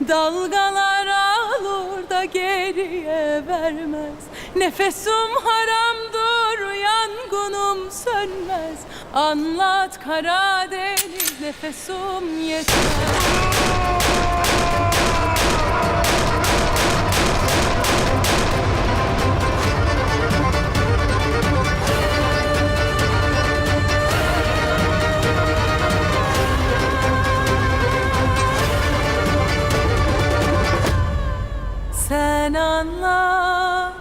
Dalgalar alır da geriye vermez. Nefesum haramdır yangınım sönmez. Anlat Karadeniz nefesum yetmez anlat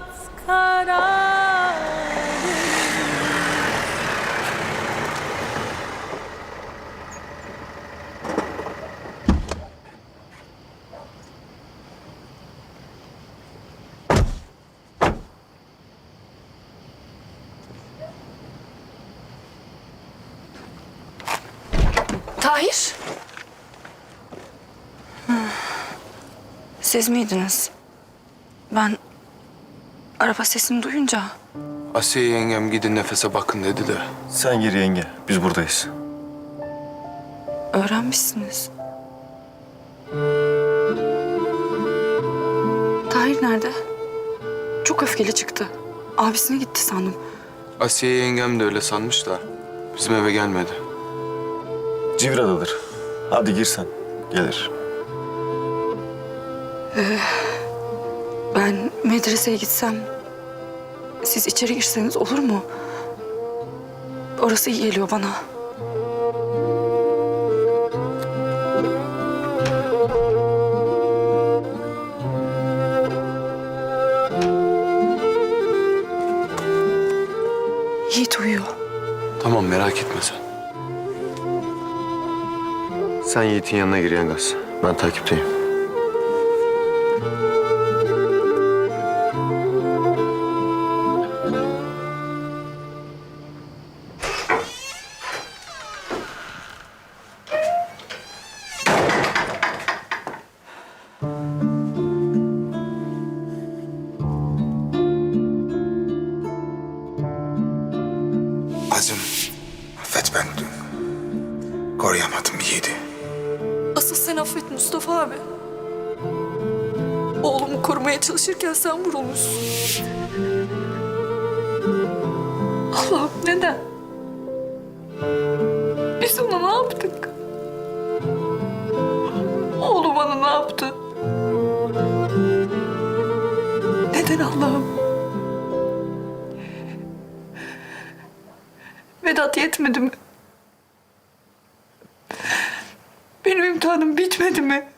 Tahir. Siz miydiniz? Ben araba sesini duyunca Asiye yengem gidin nefese bakın dedi de. Sen gir yenge. Biz buradayız. öğrenmişsiniz. Tahir nerede? Çok öfkeli çıktı. Abisine gitti sandım. Asiye yengem de öyle sanmış da bizim eve gelmedi. Civra'dadır. Hadi gir sen. Gelir. Ben medreseye gitsem siz içeri girseniz olur mu? Orası iyi geliyor bana. Yiğit uyuyor. Tamam merak etme sen. Sen Yiğit'in yanına gir Yengaz. Ben takipteyim. Affet Mustafa abi. Oğlumu korumaya çalışırken sen vurulmuşsun. Allah'ım neden? Biz ona ne yaptık? Oğlum bana ne yaptı? Neden Allah'ım? Vedat yetmedi mi? İmtihanım bitmedi mi?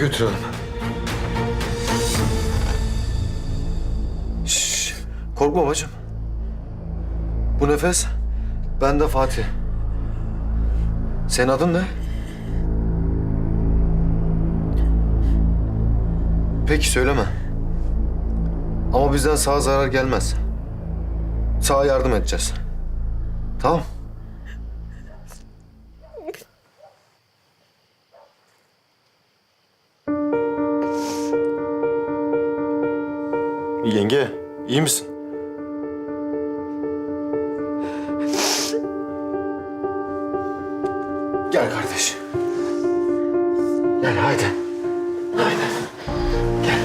Götürelim. Şşş. Korkma bacım. Bu nefes ben de Fatih. Senin adın ne? Peki söyleme. Ama bizden sağa zarar gelmez. Sağa yardım edeceğiz. Tamam. Yenge, iyi misin? Gel kardeş. Gel haydi. Haydi. Gel.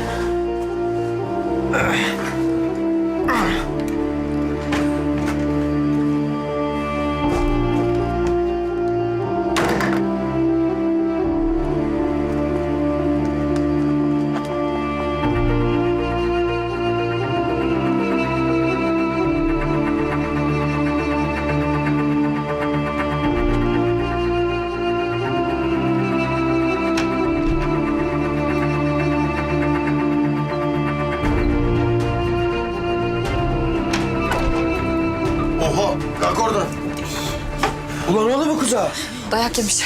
Ne oldu bu kıza? Dayak yemiş.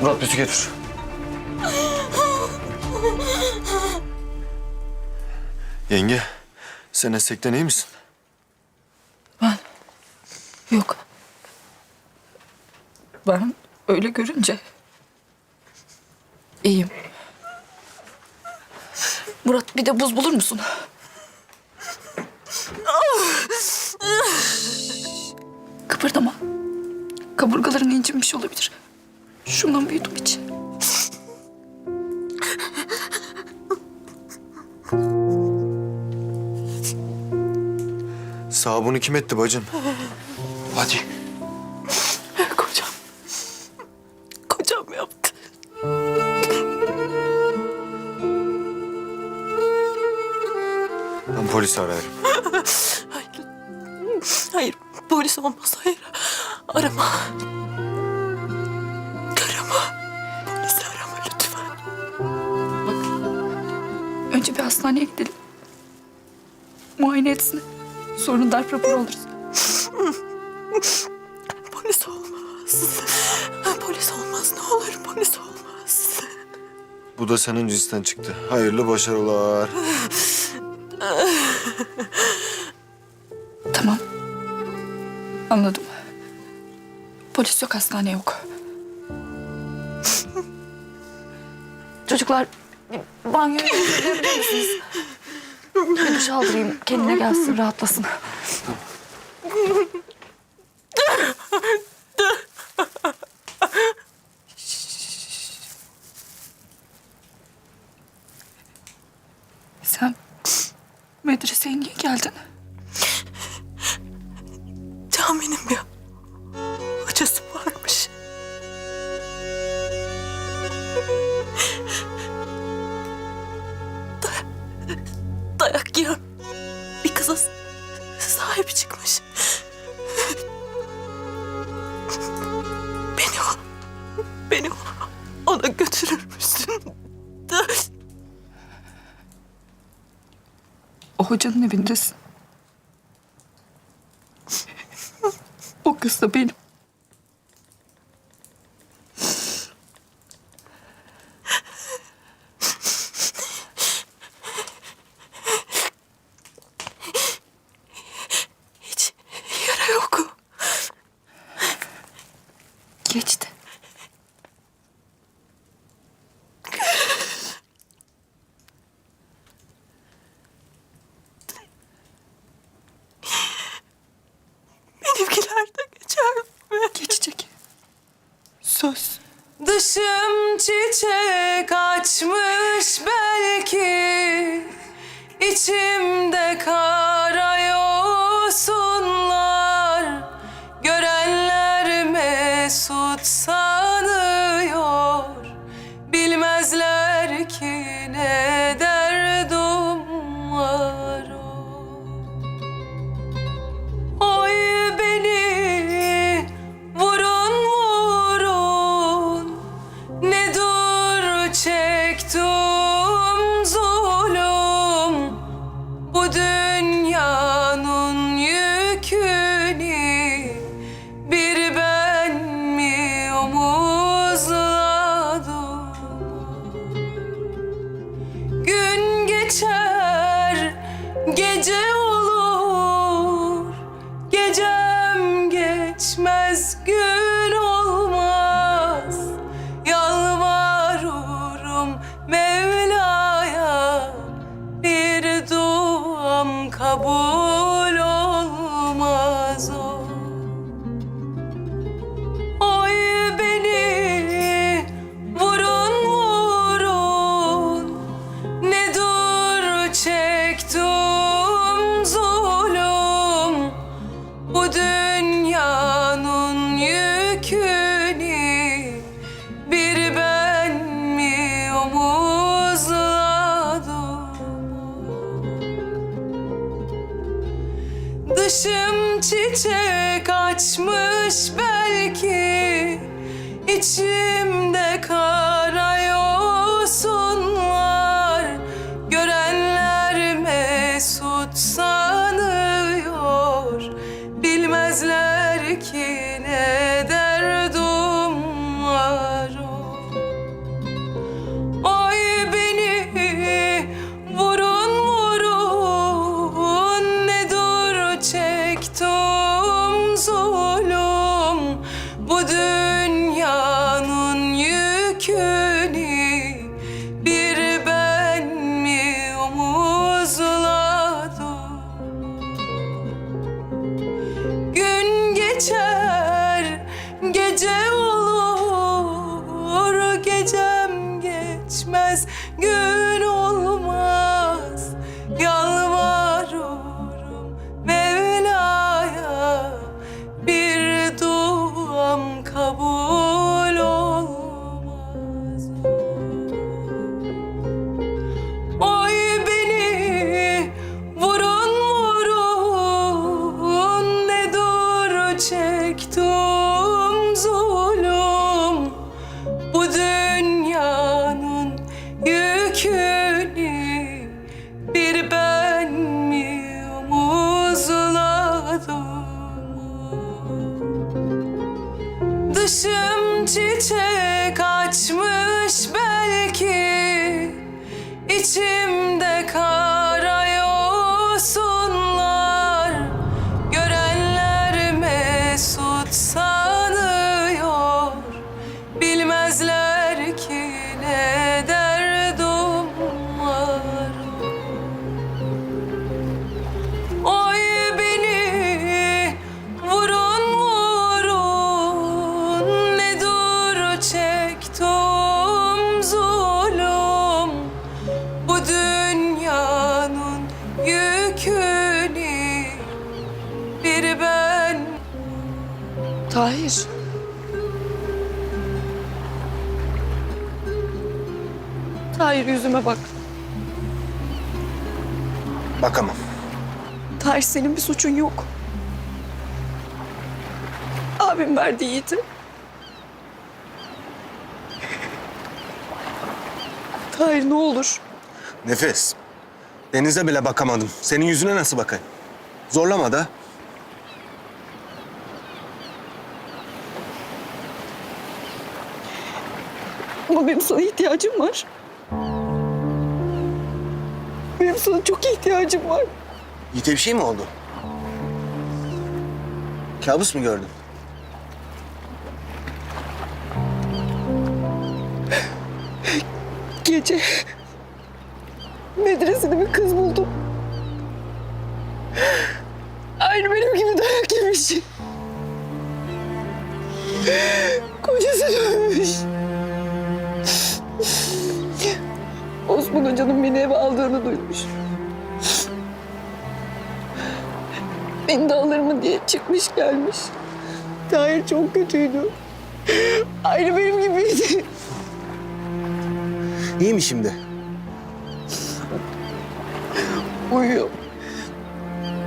Murat bir su getir. Yenge, sen essekten iyi misin? Ben... Yok. Ben öyle görünce... iyiyim. Murat bir de buz bulur musun? Kıpırdama. Kaburgaların incinmiş olabilir. Şundan bir yudum iç. Sağ bunu kim etti bacım? Hadi. Kocam. Kocam yaptı. Ben polisi ararım. Arama. Arama. Polisi arama lütfen. Önce bir hastaneye gidelim. Muayene etsin. Sonra darp raporu alırız. Polis olmaz. Polis olmaz. Ne olur polis olmaz. Bu da senin cinsten çıktı. Hayırlı başarılar. Tamam. Anladım. Polis yok, hastane yok. Çocuklar, bir banyoya gidebilir misiniz? Bir duş aldırayım, kendine gelsin, rahatlasın. yiyen bir kıza sahip çıkmış. Beni o, beni ona götürür müsün? O hocanın evindesin. O kız da benim. Hiç yara yok. Geçti. Benimkiler de geçer mi? Geçecek. Söz. Dışım çiçek belki içimde kara kabul olmaz o. Dışım çiçek açmış belki içimde kara Dışım çiçek açmış belki. İçimde Tahir yüzüme bak. Bakamam. Tahir senin bir suçun yok. Abim verdi Yiğit'i. Tahir ne olur. Nefes. Denize bile bakamadım. Senin yüzüne nasıl bakayım? Zorlama da. Ama benim sana ihtiyacım var. Benim sana çok ihtiyacım var. Yiğit'e bir şey mi oldu? Kabus mu gördün? Gece medresede bir kız buldum. Aynı benim gibi dayak yemiş. Kocası dövmüş. Osman Hoca'nın beni eve aldığını duymuş. Beni de alır mı diye çıkmış gelmiş. Tahir çok kötüydü. Aynı benim gibiydi. İyi mi şimdi? Uyuyor.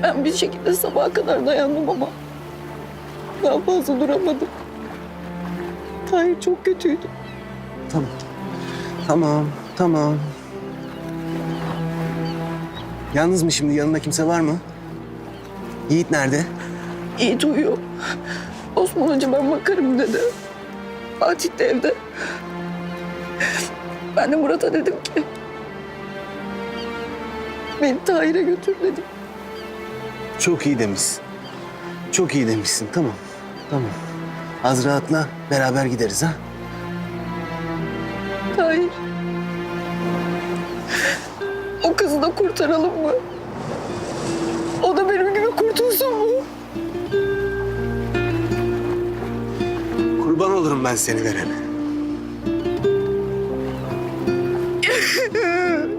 Ben bir şekilde sabaha kadar dayandım ama daha fazla duramadım. Tahir çok kötüydü. Tamam. Tamam, tamam. Yalnız mı şimdi? Yanında kimse var mı? Yiğit nerede? Yiğit uyuyor. Osman Hoca ben bakarım dedi. Fatih de evde. Ben de Murat'a dedim ki... Beni Tahir'e götür dedim. Çok iyi demişsin. Çok iyi demişsin. Tamam. Tamam. Az rahatla. Beraber gideriz ha. Tahir. Kurtaralım mı? O da benim gibi kurtulsun mu? Kurban olurum ben seni verene.